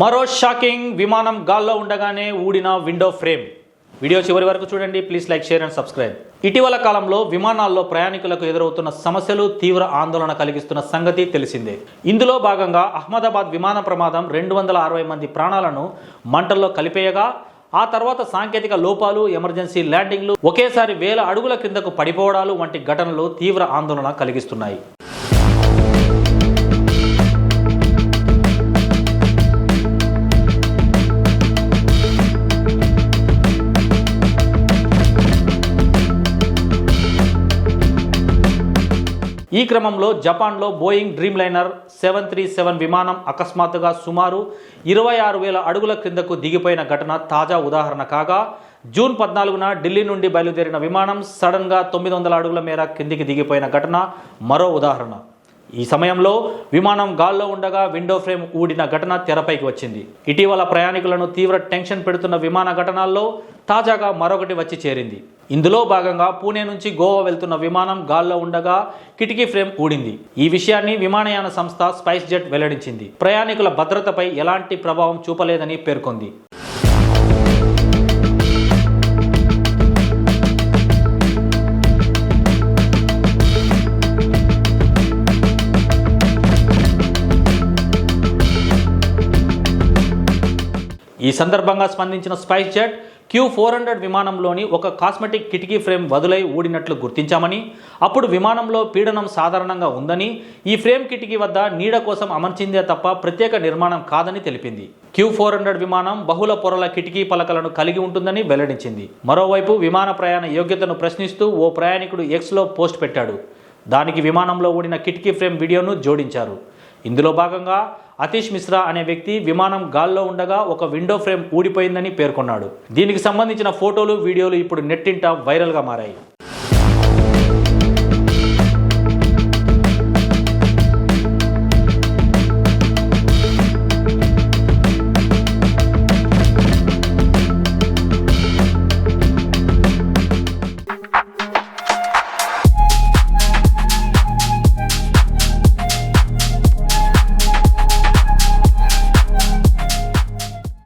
మరో షాకింగ్ విమానం గాల్లో ఉండగానే ఊడిన విండో ఫ్రేమ్. వీడియో చివరి వరకు చూడండి. Please like share and subscribe. ఇటీవల కాలంలో విమానాల్లో ప్రయాణికులకు ఎదురవుతున్న సమస్యలు తీవ్ర ఆందోళన కలిగిస్తున్న సంగతి తెలిసిందే. ఇందులో భాగంగా అహ్మదాబాద్ విమాన ప్రమాదం రెండు వందల అరవై మంది ప్రాణాలను మంటల్లో కలిపేయగా ఆ తర్వాత సాంకేతిక లోపాలు ఎమర్జెన్సీ ల్యాండింగ్లు ఒకేసారి వేల అడుగుల క్రిందకు పడిపోవడాలు వంటి ఘటనలు తీవ్ర ఆందోళన కలిగిస్తున్నాయి. ఈ క్రమంలో జపాన్లో Boeing dreamliner seven three seven విమానం అకస్మాత్తుగా సుమారు ఇరవై ఆరు వేల అడుగుల క్రిందకు దిగిపోయిన ఘటన తాజా ఉదాహరణ కాగా జూన్ పద్నాలుగున ఢిల్లీ నుండి బయలుదేరిన విమానం సడన్గా తొమ్మిది వందల అడుగుల మేర కిందికి దిగిపోయిన ఘటన మరో ఉదాహరణ. ఈ సమయంలో విమానం గాల్లో ఉండగా విండో ఫ్రేమ్ ఊడిన ఘటన తెరపైకి వచ్చింది. ఇటీవల ప్రయాణికులను తీవ్ర టెన్షన్ పెడుతున్న విమాన ఘటనల్లో తాజాగా మరొకటి వచ్చి చేరింది. ఇందులో భాగంగా పూణే నుంచి గోవా వెళ్తున్న విమానం గాల్లో ఉండగా కిటికీ ఫ్రేమ్ ఊడింది. ఈ విషయాన్ని విమానయాన సంస్థ స్పైస్ జెట్ వెల్లడించింది. ప్రయాణికుల భద్రతపై ఎలాంటి ప్రభావం చూపలేదని పేర్కొంది. ఈ సందర్భంగా స్పందించిన SpiceJet Q four hundred విమానంలోని ఒక కాస్మెటిక్ కిటికీ ఫ్రేమ్ వదులై ఊడినట్లు గుర్తించామని అప్పుడు విమానంలో పీడనం సాధారణంగా ఉందని ఈ ఫ్రేమ్ కిటికీ వద్ద నీడ కోసం అమర్చిందే తప్ప ప్రత్యేక నిర్మాణం కాదని తెలిపింది. క్యూ ఫోర్ హండ్రెడ్ విమానం బహుళ పొరల కిటికీ పలకలను కలిగి ఉంటుందని వెల్లడించింది. మరోవైపు విమాన ప్రయాణ యోగ్యతను ప్రశ్నిస్తూ ఓ ప్రయాణికుడు ఎక్స్లో పోస్ట్ పెట్టాడు. దానికి విమానంలో ఊడిన కిటికీ ఫ్రేమ్ వీడియోను జోడించారు. ఇందులో భాగంగా అతీష్ మిశ్రా అనే వ్యక్తి విమానం గాల్లో ఉండగా ఒక విండో ఫ్రేమ్ ఊడిపోయిందని పేర్కొన్నాడు. దీనికి సంబంధించిన ఫోటోలు వీడియోలు ఇప్పుడు నెట్టింట వైరల్గా మారాయి.